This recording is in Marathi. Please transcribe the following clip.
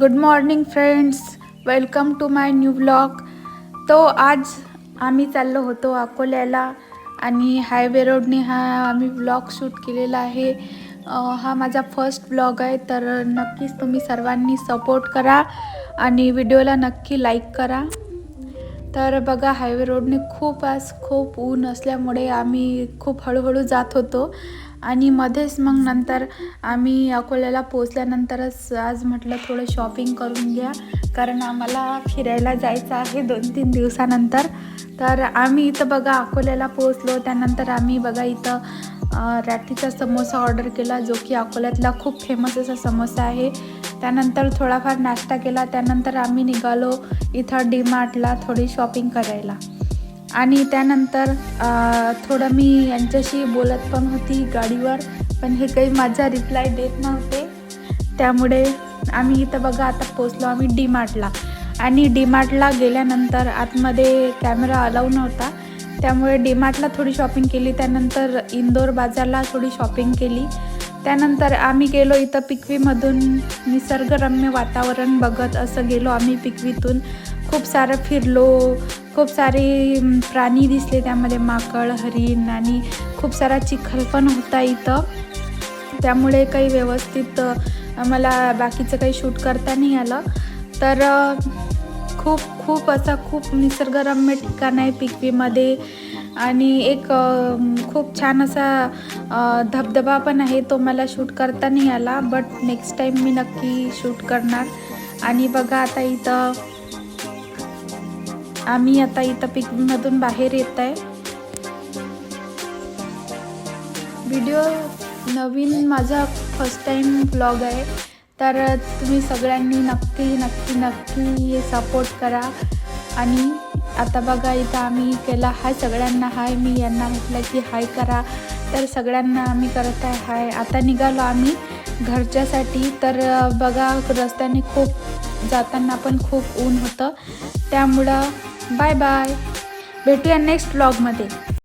Good morning friends welcome to my new blog तो आज आम्ही चाललो होतो अकोल्याला आणि हायवे रोडने हा आम्ही ब्लॉग शूट केलेला आहे. हा माझा फर्स्ट ब्लॉग आहे तर नक्कीच तुम्ही सर्वांनी सपोर्ट करा आणि व्हिडिओला नक्की लाईक करा. तर बघा हायवे रोडने खूप आज खूप ऊन असल्यामुळे आम्ही खूप हळूहळू जात होतो. आणि मध्येच मग नंतर आम्ही अकोल्याला पोचल्यानंतरच आज म्हटलं थोडं शॉपिंग करून घ्या. कारण आम्हाला फिरायला जायचं आहे दोन तीन दिवसानंतर. तर आम्ही इथं बघा अकोल्याला पोचलो त्यानंतर आम्ही बघा इथं रात्रीचा राठीचा समोसा ऑर्डर केला जो की अकोल्यातला खूप फेमस असा समोसा आहे. त्यानंतर थोडाफार नाश्ता केला. त्यानंतर आम्ही निघालो इथं डी मार्टला थोडी शॉपिंग करायला. आणि त्यानंतर थोडं मी यांच्याशी बोलत पण होती गाडीवर पण हे काही माझा रिप्लाय देत नव्हते. त्यामुळे आम्ही इथं बघा आता पोचलो आम्ही डी मार्टला आणि डी मार्टला गेल्यानंतर आतमध्ये कॅमेरा अलाऊ नव्हता. त्यामुळे डी मार्टला थोडी शॉपिंग केली त्यानंतर इंदोर बाजारला थोडी शॉपिंग केली. त्यानंतर आम्ही गेलो इथं पिकवीमधून निसर्गरम्य वातावरण बघत असं गेलो आम्ही पिकवीतून. खूप सारं फिरलो खूप सारे प्राणी दिसले त्यामध्ये माकड हरिण आणि खूप सारा चिखल पण होता इथं. त्यामुळे काही व्यवस्थित मला बाकीचं काही शूट करता नाही आलं. तर खूप खूप असा खूप निसर्गरम्य ठिकाण आहे पिकवीमध्ये आणि एक खूप छान असा धबधबा पण आहे तो मला शूट करता नाही आला. बट नेक्स्ट टाईम मी नक्की शूट करणार. आणि बघा आता इथं आम्ही आता इथं पिकनिकमधून बाहेर येत आहे. व्हिडिओ नवीन माझा फर्स्ट टाईम ब्लॉग आहे. तर तुम्ही सगळ्यांनी नक्की नक्की नक्की सपोर्ट करा. आणि आता बघा इथं आम्ही केला हाय सगळ्यांना हाय. मी यांना म्हटलं की हाय करा. तर सगळ्यांना आम्ही करत आहे हाय. आता निघालो आम्ही घरच्यासाठी. तर बघा रस्त्याने खूप जाताना पण खूप ऊन होतं. त्यामुळं बाय बाय. भेटूया नेक्स्ट ब्लॉगमध्ये